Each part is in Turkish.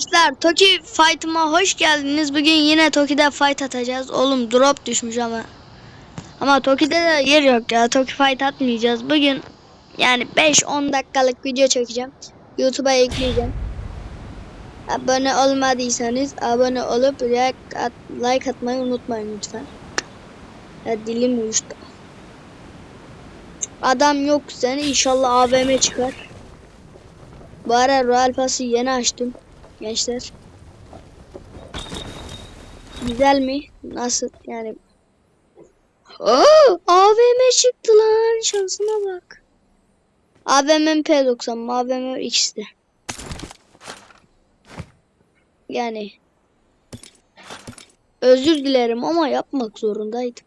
Arkadaşlar Toki Fight'ıma hoş geldiniz. Bugün yine Toki'de fight atacağız. Oğlum drop düşmüş ama. Ama Toki'de de yer yok ya. Toki fight atmayacağız. Bugün yani 5-10 dakikalık video çekeceğim. YouTube'a ekleyeceğim. Abone olmadıysanız abone olup like, at, like atmayı unutmayın lütfen. Ya dilim uyuştu. Adam yok sen inşallah AVM çıkar. Bu ara Royal Pass'ı yeni açtım gençler. Güzel mi? Nasıl yani? Oo, AVM çıktı lan şansına bak. AVM P90, AVM X'de. Yani özür dilerim ama yapmak zorundaydım.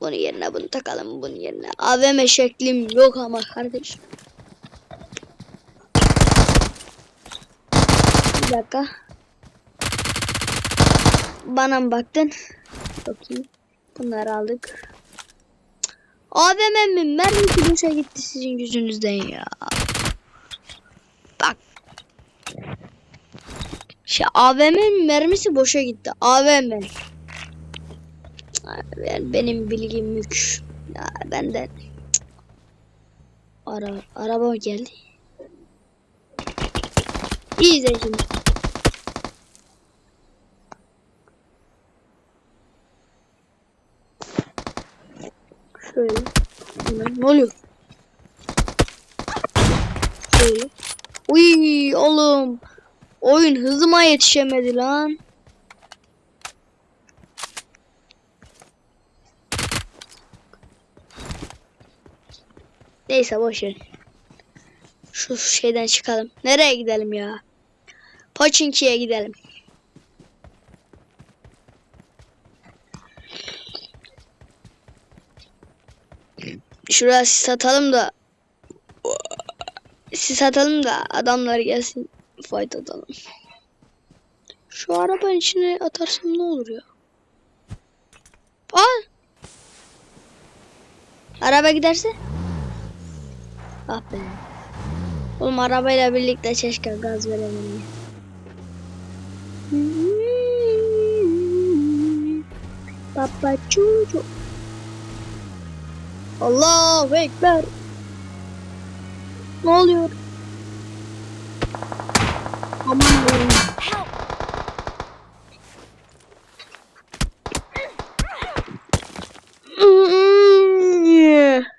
Bunun yerine bunu takalım bunun yerine. AVM şeklim yok ama kardeş. Bir dakika. Bana mı baktın? Çok iyi. Bunları aldık. AVM'min mermisi boşa gitti sizin yüzünüzden ya. Bak. Şey AVM'nin mermisi boşa gitti. AVM. Ben, benim bilgim mük. Ya benden. Ara, araba geldi. İyi izle şimdi. Şöyle. Ne oluyor? Şöyle. Uy oğlum. Oyun hızıma yetişemedi lan. Neyse boş ver. Şu şeyden çıkalım. Nereye gidelim ya? Pochinki'ye gidelim. Şuraya sis atalım da sis atalım da adamlar gelsin fight atalım. Şu arabanın içine atarsam ne olur ya? Aa! Araba giderse? Ah be. Oğlum arabayla birlikte keşke gaz verelim. Papa çocuk. Allahu Ekber. Ne oluyor?